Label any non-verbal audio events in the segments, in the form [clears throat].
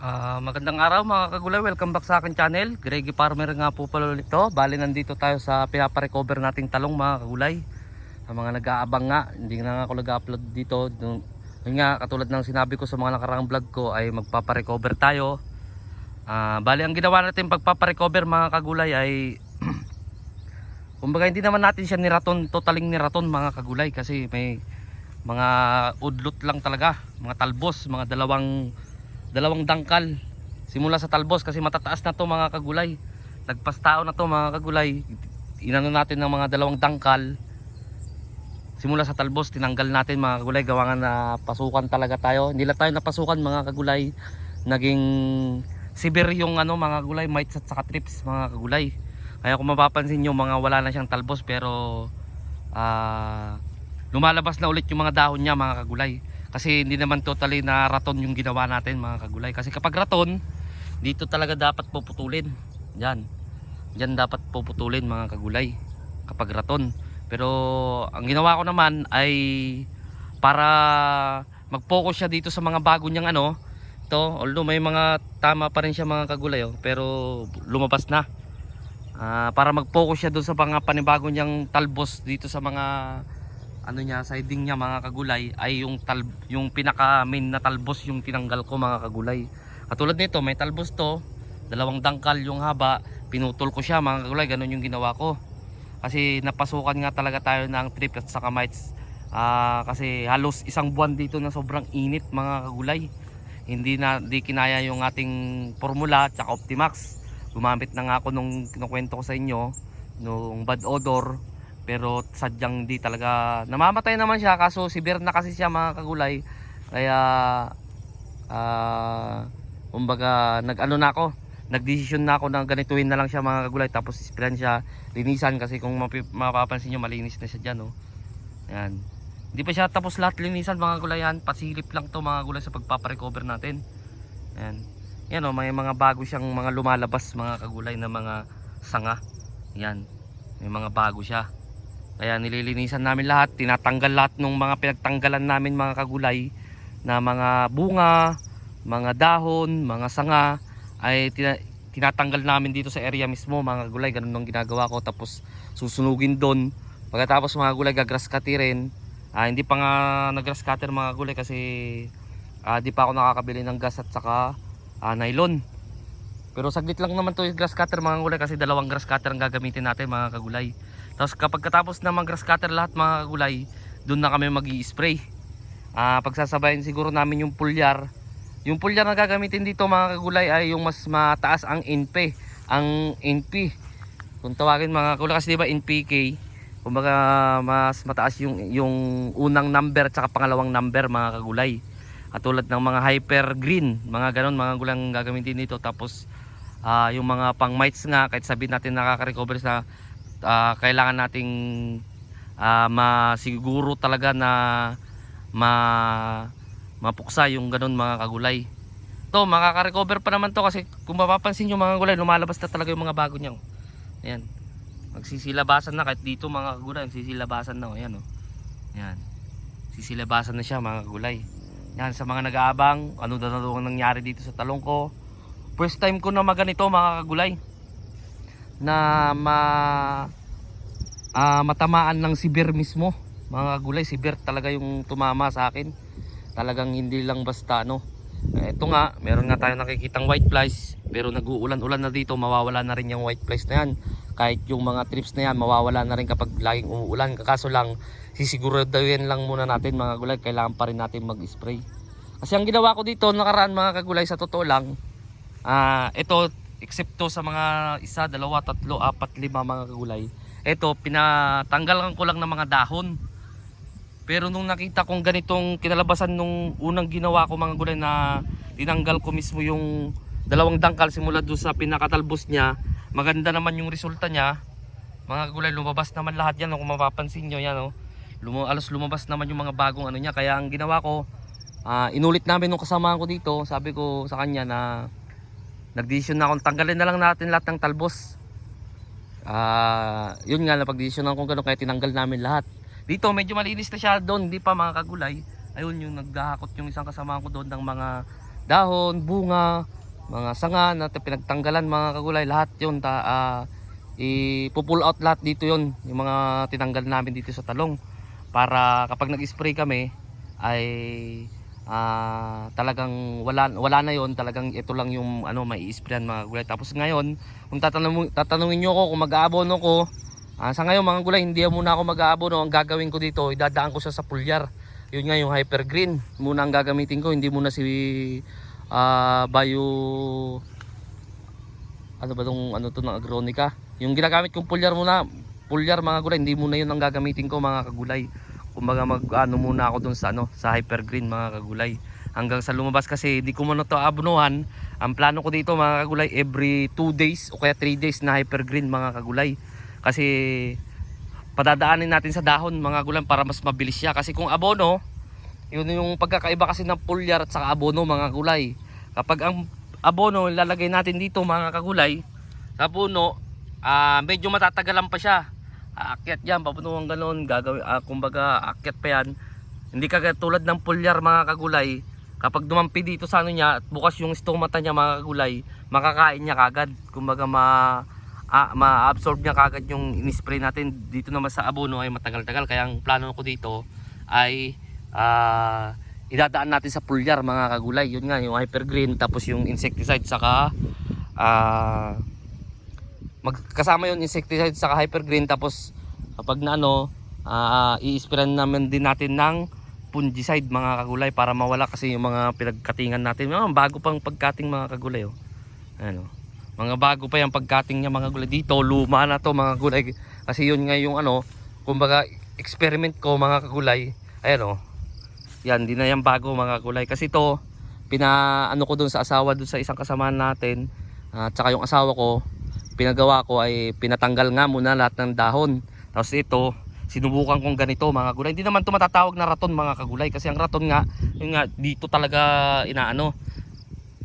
Ah, magandang araw mga kagulay, welcome back sa akin channel. Greggy Farmer nga po pala ulit to. Bali nandito tayo sa pinaparecover nating talong mga kagulay. Sa mga nag-aabang nga, hindi na nga ako nag-upload dito. Dun- nga, katulad ng sinabi ko sa mga nakaraang vlog ko ay magpaparecover tayo. Ah, bali ang ginawa natin pagpaparecover mga kagulay ay [clears throat] Kumbaga hindi naman natin siya niraton, totaling niraton mga kagulay kasi may mga udlot lang talaga, mga talbos, mga dalawang dalawang dangkal simula sa talbos kasi matataas na to mga kagulay. Nagpastao na to mga kagulay. Inano natin ng mga dalawang dangkal. Simula sa talbos tinanggal natin mga kagulay. Gawa nga na pasukan talaga tayo. Lang tayo napasukan mga kagulay. Naging severe yung ano mga kagulay mites at saka trips mga kagulay. Kaya kung mapapansin nyo mga wala na siyang talbos pero ah lumalabas na ulit yung mga dahon niya mga kagulay kasi hindi naman totally na raton yung ginawa natin mga kagulay. Kasi kapag raton dito talaga dapat puputulin. Yan. Yan dapat puputulin mga kagulay kapag raton. Pero ang ginawa ko naman ay para mag-focus siya dito sa mga bago niyang ano. To although may mga tama pa rin siya mga kagulay oh, pero lumabas na. Ah, para mag-focus siya doon sa mga panibago niyang talbos dito sa mga ano niya siding niya mga kagulay ay yung tal yung pinaka main na talbos yung tinanggal ko mga kagulay. Katulad nito may talbos to, dalawang dangkal yung haba, pinutol ko siya mga kagulay, ganun yung ginawa ko. Kasi napasukan nga talaga tayo ng trip at saka mites. Ah, kasi halos isang buwan dito na sobrang init mga kagulay. Hindi na di kinaya yung ating formula at Optimax. Gumamit na nga ako nung kinukwento ko sa inyo nung bad odor pero sadyang di talaga namamatay naman siya kaso severe na kasi siya mga kagulay kaya ah kumbaga nag-ano na ako nagdesisyon na ako na ganituhin na lang siya mga kagulay tapos isprayan siya linisan kasi kung mapapansin nyo malinis na siya dyan oh. Ayan. Hindi pa siya tapos lahat linisan mga gulayan pasilip lang to mga gulay sa pagpaparecover natin Ayan. Yan oh, may mga bago siyang mga lumalabas mga kagulay na mga sanga. Yan. May mga bago siya. Kaya nililinisan namin lahat, tinatanggal lahat ng mga pinagtanggalan namin mga kagulay na mga bunga, mga dahon, mga sanga ay tina- tinatanggal namin dito sa area mismo mga kagulay. Ganun ang ginagawa ko tapos susunugin doon. Pagkatapos mga gulay gagrass cutterin. Ah, hindi pa nga nag-grass cutter mga gulay kasi ah, di pa ako nakakabili ng gas at saka ah, nylon. Pero saglit lang naman to yung grass cutter mga kagulay kasi dalawang grass cutter ang gagamitin natin mga kagulay. Tapos kapag katapos na mag grass cutter lahat mga kagulay, doon na kami mag spray Ah, pagsasabayin siguro namin yung pulyar. Yung pulyar na gagamitin dito mga kagulay ay yung mas mataas ang NP. Ang NP. Kung tawagin mga kagulay kasi diba NPK, kumbaga mas mataas yung, yung unang number at pangalawang number mga kagulay. Katulad ng mga hyper green, mga ganon, mga gulang gagamitin dito. Tapos ah, yung mga pang mites nga, kahit sabihin natin nakaka-recover sa ah, kailangan nating ah, masiguro talaga na ma mapuksa yung ganon mga kagulay. To, makaka-recover pa naman to kasi kung mapapansin nyo mga gulay, lumalabas na talaga yung mga bago niya. Ayan. Magsisilabasan na kahit dito mga kagulay, magsisilabasan na. oh. Ayan oh. Ayan. Sisilabasan na siya mga kagulay. Yan sa mga nag-aabang, ano na nangyari dito sa talong ko. First time ko na maganito mga kagulay. Na ma ah, matamaan ng sibir mismo. Mga kagulay, sibir talaga yung tumama sa akin. Talagang hindi lang basta. Eh, Ito nga, meron nga tayo nakikitang white flies. Pero nag-uulan-ulan na dito, mawawala na rin yung white flies na yan. Kahit yung mga trips na yan, mawawala na rin kapag laging umuulan. Kaso lang, sisiguraduhin lang muna natin mga gulay kailangan pa rin natin mag-spray kasi ang ginawa ko dito nakaraan mga kagulay sa totoo lang ah ito eksepto sa mga isa, dalawa, tatlo, apat, lima mga kagulay ito pinatanggalan ko lang ng mga dahon. Pero nung nakita kong ganitong kinalabasan nung unang ginawa ko mga gulay na tinanggal ko mismo yung dalawang dangkal simula doon sa pinakatalbos niya maganda naman yung resulta niya. Mga gulay lumabas naman lahat yan kung mapapansin nyo yan oh. Lum alos lumabas naman yung mga bagong ano niya. Kaya ang ginawa ko ah, inulit namin nung kasama ko dito. Sabi ko sa kanya na nagdesisyon na akong tanggalin na lang natin lahat ng talbos. Ah yun nga napagdesisyon na kung gano'n kaya tinanggal namin lahat. Dito medyo malinis na siya doon hindi pa mga kagulay. Ayun yung naghahakot yung isang kasama ko doon ng mga dahon, bunga, mga sanga na pinagtanggalan mga kagulay, lahat yun ta, ah, i-pull out lahat dito yon yung mga tinanggal namin dito sa talong. Para kapag nag-spray kami ay ah, talagang wala wala na yon talagang ito lang yung ano may sprayan mga gulay. Tapos ngayon kung tatanungin tatanungin niyo ako kung mag-aabono ko ah, sa ngayon mga gulay hindi muna ako mag-aabono. Ang gagawin ko dito idadaan ko siya sa pulyar. Yun nga yung hyper green muna ang gagamitin ko hindi muna si ah, bio ano ba tong ano to ng agronica? Yung ginagamit kong pulyar muna pulyar mga gulay hindi muna yun ang gagamitin ko mga kagulay kumbaga mag ano muna ako dun sa ano sa hyper green mga kagulay. Hanggang sa lumabas kasi di ko muna to abunuhan ang plano ko dito mga kagulay every 2 days o kaya 3 days na hyper green mga kagulay. Kasi padadaanin natin sa dahon mga kagulay para mas mabilis siya. Kasi kung abono yun yung pagkakaiba kasi ng pulyar at saka abono mga gulay kapag ang abono lalagay natin dito mga kagulay sa puno ah medyo matatagalan pa siya aakyat yan papunuhan ganun gagawin ah, kumbaga aakyat pa yan. Hindi kagad tulad ng pulyar mga kagulay. Kapag dumampi dito sa ano niya at bukas yung stomata niya mga kagulay makakain niya kagad. Kumbaga ma ah, ma-absorb niya kagad yung in-spray natin. Dito naman sa abono ay matagal-tagal. Kaya ang plano ko dito ay ah idadaan natin sa pulyar mga kagulay. Yun nga yung hyper green tapos yung insecticide saka ah magkasama yung insecticide saka hyper green tapos kapag na ano ah i-sprayan naman din natin ng fungicide mga kagulay para mawala kasi yung mga pinagkatingan natin. Mga bago pang pagkating mga kagulay oh. ano mga bago pa yung pagkating niya mga gulay dito luma na to mga gulay kasi yun nga yung ano kumbaga experiment ko mga kagulay. Ayan oh. Yan di na yan bago mga kagulay. Kasi to pina ano ko dun sa asawa dun sa isang kasamahan natin at saka yung asawa ko pinagawa ko ay pinatanggal nga muna lahat ng dahon. Tapos ito, sinubukan kong ganito mga gulay. Hindi naman ito matatawag na raton mga kagulay kasi ang raton nga, yun nga dito talaga inaano.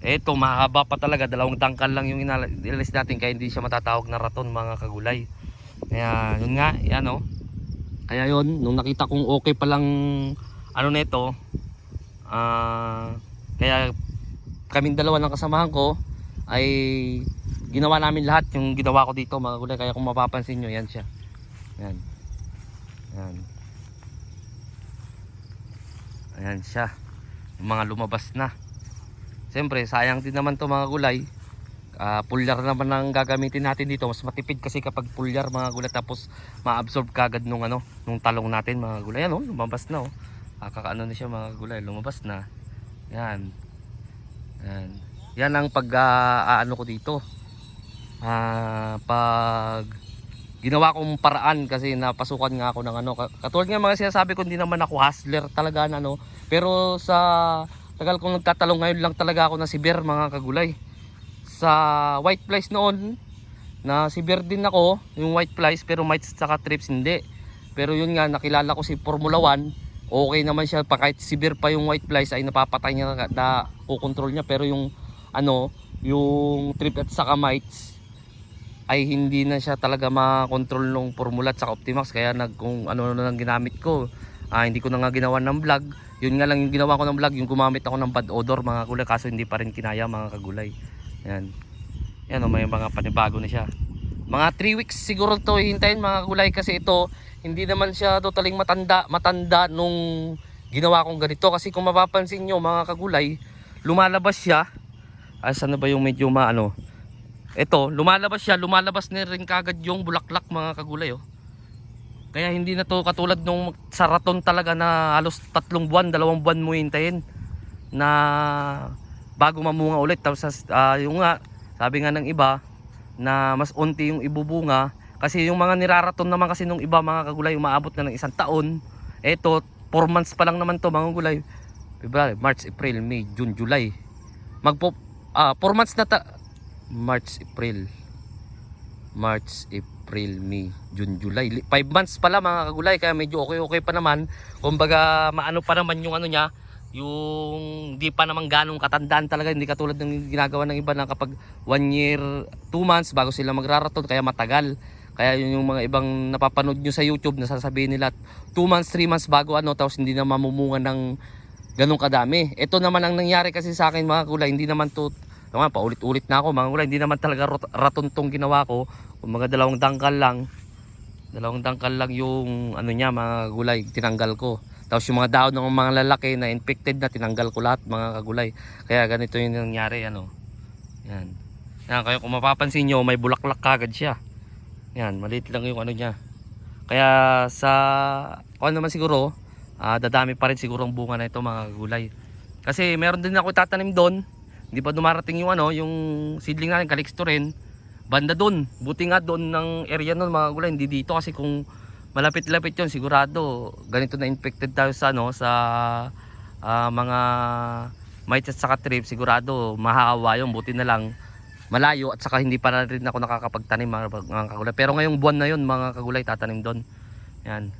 Ito mahaba pa talaga, dalawang tangkal lang yung inalis natin kaya hindi siya matatawag na raton mga kagulay. Kaya yun nga, yan oh. Kaya yun, nung nakita kong okay pa lang ano nito, ah kaya kaming dalawa ng kasamahan ko ay ginawa namin lahat yung ginawa ko dito mga gulay kaya kung mapapansin nyo yan siya. Yan. Yan. Ayan siya. Yung mga lumabas na. Siyempre sayang din naman to mga gulay Ah, pulyar naman ang gagamitin natin dito. Mas matipid kasi kapag pulyar mga gulay tapos ma-absorb kagad nung ano nung talong natin mga gulay ano lumabas na oh. Ah, kakaano na siya mga gulay lumabas na. Yan. Yan. Yan ang pag ah, aano ko dito ah pag ginawa kong paraan kasi napasukan nga ako ng ano. Ka- katulad nga mga sinasabi ko hindi naman ako hustler talaga na ano. Pero sa tagal kong nagtatalong ngayon lang talaga ako na si Bear mga kagulay. Sa white flies noon na si Bear din ako yung white flies pero mites saka trips hindi. Pero yun nga nakilala ko si Formula 1 okay naman siya pa kahit si Bear pa yung white flies ay napapatay niya na, na kukontrol niya. Pero yung ano yung trip at saka mites ay hindi na siya talaga makontrol nung formula at saka Optimax. Kaya nag kung ano na lang ginamit ko ah, hindi ko na nga ginawa ng vlog. Yun nga lang yung ginawa ko ng vlog yung gumamit ako ng bad odor mga gulay. Kaso hindi pa rin kinaya mga kagulay. Yan. Yan o may mga panibago na siya. Mga 3 weeks siguro to hintayin mga gulay kasi ito hindi naman siya totaling matanda matanda nung ginawa kong ganito. Kasi kung mapapansin nyo mga kagulay lumalabas siya. Ay saan na ba yung medyo maano ito, lumalabas siya, lumalabas na rin kagad yung bulaklak mga kagulay oh. Kaya hindi na to katulad nung sa raton talaga na halos tatlong buwan, dalawang buwan mo hintayin na bago mamunga ulit. Tapos ah, yung nga, sabi nga ng iba na mas unti yung ibubunga kasi yung mga niraraton naman kasi nung iba mga kagulay umaabot na ng isang taon. Ito, 4 months pa lang naman to mga kagulay. February, March, April, May, June, July. Magpo ah 4 months na ta March, April. March, April, May, June, July. 5 months pala mga kagulay kaya medyo okay-okay pa naman. Kumbaga maano pa naman yung ano niya, yung di pa naman ganong katandaan talaga, hindi katulad ng ginagawa ng iba na kapag 1 year, 2 months bago sila magraraton kaya matagal. Kaya yun yung mga ibang napapanood nyo sa YouTube na sasabihin nila 2 months, 3 months bago ano tapos hindi na mamumunga ng ganun kadami. Ito naman ang nangyari kasi sa akin mga gulay, hindi naman to Tama, paulit-ulit na ako mga gulay, hindi naman talaga rot- raton tong ginawa ko. Kung mga dalawang dangkal lang, dalawang dangkal lang yung ano niya mga gulay, tinanggal ko. Tapos yung mga daon ng mga lalaki na infected na tinanggal ko lahat mga kagulay. Kaya ganito yung nangyari ano. Yan. Yan, kaya kung mapapansin nyo, may bulaklak kagad siya. Yan, maliit lang yung ano niya. Kaya sa, kung ano naman siguro, ah, dadami pa rin siguro ang bunga na ito mga gulay. Kasi meron din ako tatanim doon. Hindi pa dumarating yung ano, yung seedling natin, Calixto rin. Banda doon. Buti nga doon ng area nun mga gulay, hindi dito kasi kung malapit-lapit yon sigurado ganito na infected tayo sa ano sa ah, mga mites at saka trip. Sigurado mahahawa yun. Buti na lang malayo at saka hindi pa na rin ako nakakapagtanim mga, mga kagulay. Pero ngayong buwan na yun mga kagulay tatanim doon yan.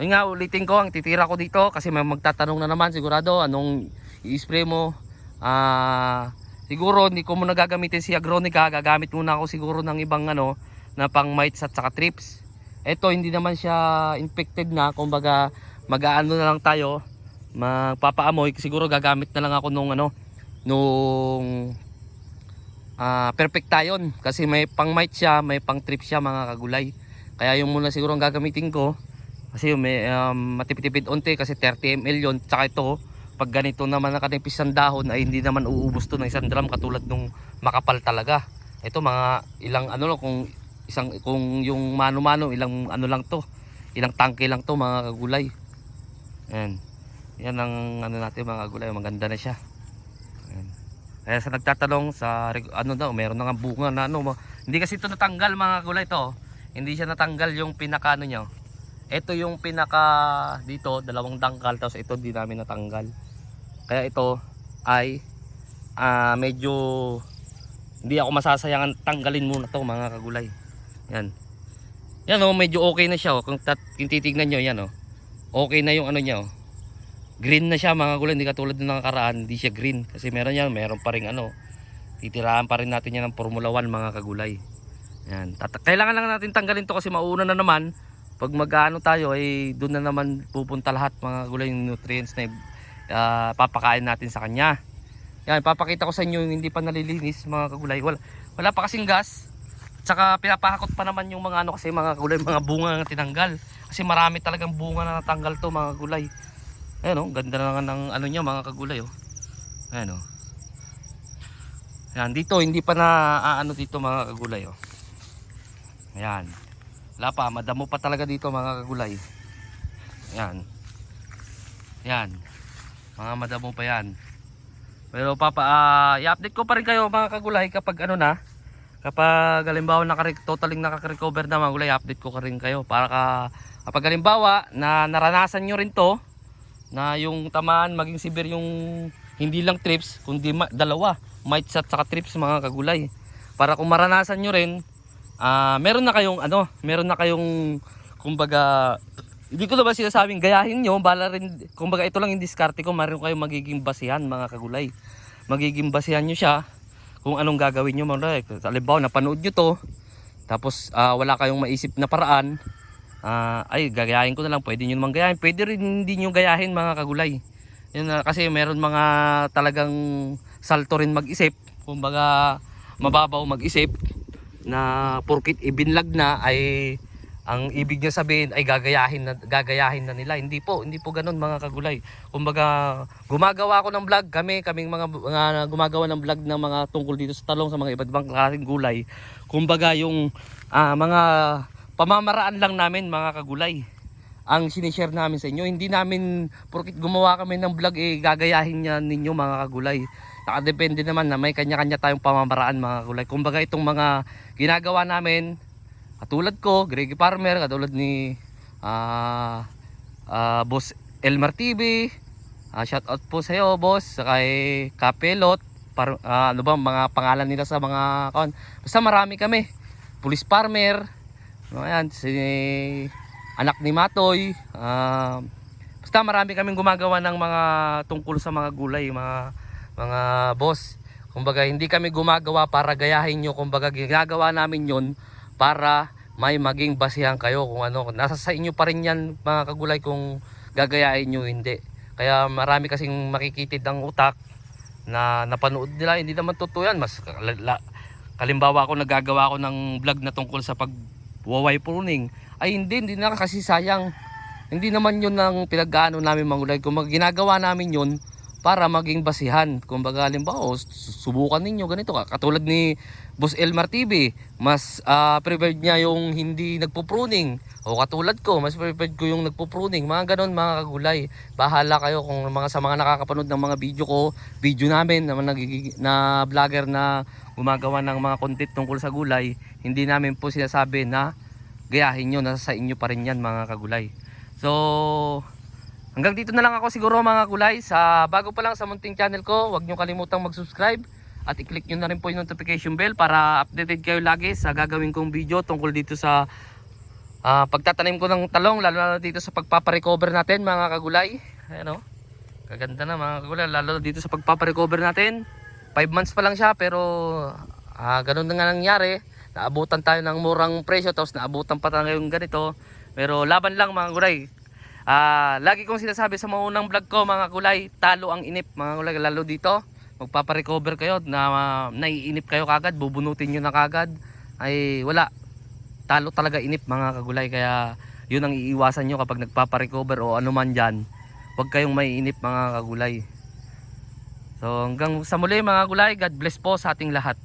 Yun nga ulitin ko ang titira ko dito kasi may magtatanong na naman sigurado anong i-spray mo ah siguro hindi ko muna gagamitin si agronica gagamit muna ako siguro ng ibang ano na pang mites at saka trips. Ito hindi naman siya infected na. Kumbaga mag-aano na lang tayo magpapaamoy. Siguro gagamit na lang ako nung ano nung ah perfect tayon kasi may pang mite siya may pang trip siya mga kagulay. Kaya yung muna siguro ang gagamitin ko. Kasi may um, matipid-tipid unti kasi 30 ml yun. Tsaka ito pag ganito naman nakanipis ang dahon ay hindi naman uubos to ng isang drum katulad nung makapal talaga. Ito mga ilang ano lang kung isang kung yung mano-mano ilang ano lang to ilang tangke lang to mga kagulay yan yan ang ano natin mga kagulay maganda na siya. Yan. kaya sa nagtatanong sa ano daw meron na nga bunga na ano hindi kasi ito natanggal mga kagulay to hindi siya natanggal yung pinaka ano niya. Ito yung pinaka dito dalawang dangkal tapos ito di namin natanggal kaya ito ay ah, medyo hindi ako masasayangan tanggalin muna to mga kagulay yan. Yan oh, medyo okay na siya oh. Kung, tat, kung titignan nyo, yan oh. Okay na yung ano niya oh. Green na siya mga gulay, hindi katulad ng nakaraan, hindi siya green. Kasi meron yan, meron pa rin ano. Titirahan pa rin natin yan ng Formula 1 mga kagulay. Yan. Tat kailangan lang natin tanggalin to kasi mauna na naman. Pag mag-ano tayo, ay doon na naman pupunta lahat mga gulay yung nutrients na ah, papakain natin sa kanya. Yan, papakita ko sa inyo yung hindi pa nalilinis mga kagulay. Wala, wala pa kasing gas. Tsaka pinapahakot pa naman yung mga ano kasi mga gulay, mga bunga na tinanggal. Kasi marami talagang bunga na natanggal to mga gulay. Ayan oh, ganda na ng ano niya mga kagulay oh. Ayan oh. Ayan, dito hindi pa na ano dito mga kagulay oh. Ayan. Wala pa, madamo pa talaga dito mga kagulay. Ayan. Ayan. Mga madamo pa yan. Pero papa, ah, i-update ko pa rin kayo mga kagulay kapag ano na, kapag halimbawa naka totaling nakaka-recover na mga gulay, update ko ka rin kayo para ka, kapag halimbawa na naranasan nyo rin to, na yung tamaan maging severe yung hindi lang trips, kundi dalawa, mites at saka trips mga kagulay. Para kung maranasan nyo rin, ah meron na kayong ano, meron na kayong kumbaga hindi ko na ba sinasabing gayahin nyo, bala rin, kumbaga ito lang yung diskarte ko, meron kayong magiging basihan mga kagulay. Magiging basihan nyo siya kung anong gagawin nyo halimbawa napanood nyo to tapos ah, wala kayong maisip na paraan ah, ay gagayahin ko na lang. Pwede nyo naman gayahin. Pwede rin hindi nyo gayahin mga kagulay. Yun na, kasi meron mga talagang salto rin mag-isip. Kumbaga mababaw mag-isip na porkit ibinlag na ay ang ibig niya sabihin ay gagayahin na gagayahin na nila. Hindi po, hindi po ganoon mga kagulay. Kumbaga, gumagawa ako ng vlog kami, kaming mga, mga gumagawa ng vlog ng mga tungkol dito sa talong sa mga iba't ibang klaseng gulay. Kumbaga yung ah, mga pamamaraan lang namin mga kagulay ang sinishare namin sa inyo. Hindi namin porkit gumawa kami ng vlog eh gagayahin niya ninyo mga kagulay. Nakadepende naman na may kanya-kanya tayong pamamaraan mga kagulay. Kumbaga itong mga ginagawa namin Katulad ko, Greggy Farmer, katulad ni ah ah, Boss Elmer TV. Ah, shout out po sa iyo, boss, sa kay Kapelot. Par, ah, ano ba mga pangalan nila sa mga kon. Basta marami kami. Police Farmer. Ano si anak ni Matoy. Ah, basta marami kaming gumagawa ng mga tungkol sa mga gulay, mga mga boss. Kumbaga hindi kami gumagawa para gayahin nyo. Kumbaga ginagawa namin yon para may maging basihan kayo kung ano. Nasa sa inyo pa rin yan mga kagulay kung gagayahin nyo hindi. Kaya marami kasing makikitid ang utak na napanood nila, hindi naman totoo yan. Mas la- kalimbawa ako nagagawa ako ng vlog na tungkol sa pag waway pruning. Ay hindi, hindi na kasi sayang. Hindi naman yun ang pinag-ano namin mangulay. Kung mag- ginagawa namin yun para maging basihan. Kung baga, halimbawa, oh, su- subukan ninyo ganito ka. Katulad ni Boss Elmar TV, mas ah, preferred niya yung hindi nagpo-pruning. O katulad ko, mas preferred ko yung nagpo-pruning. Mga ganon, mga kagulay. Bahala kayo kung mga sa mga nakakapanood ng mga video ko, video namin na, na vlogger na gumagawa ng mga content tungkol sa gulay, hindi namin po sinasabi na gayahin nyo, nasa sa inyo pa rin yan mga kagulay. So, hanggang dito na lang ako siguro mga gulay. Sa bago pa lang sa munting channel ko, huwag nyo kalimutang mag-subscribe at i-click nyo na rin po yung notification bell para updated kayo lagi sa gagawin kong video tungkol dito sa ah, pagtatanim ko ng talong, lalo na dito sa pagpaparecover natin mga kagulay. Ayan o. Kaganda na mga kagulay, lalo na dito sa pagpaparecover natin. 5 months pa lang siya pero ah, ganun na nga nangyari. Naabutan tayo ng murang presyo tapos naabutan pa tayo ng ganito. Pero laban lang mga gulay. Ah, lagi kong sinasabi sa mga unang vlog ko mga gulay, talo ang inip mga gulay lalo dito. Magpapa-recover kayo na naiinip kayo kagad, bubunutin niyo na kagad. Ay wala. Talo talaga inip mga kagulay kaya yun ang iiwasan nyo kapag nagpapa-recover o ano man dyan. Huwag kayong maiinip mga kagulay. So hanggang sa muli mga gulay, God bless po sa ating lahat.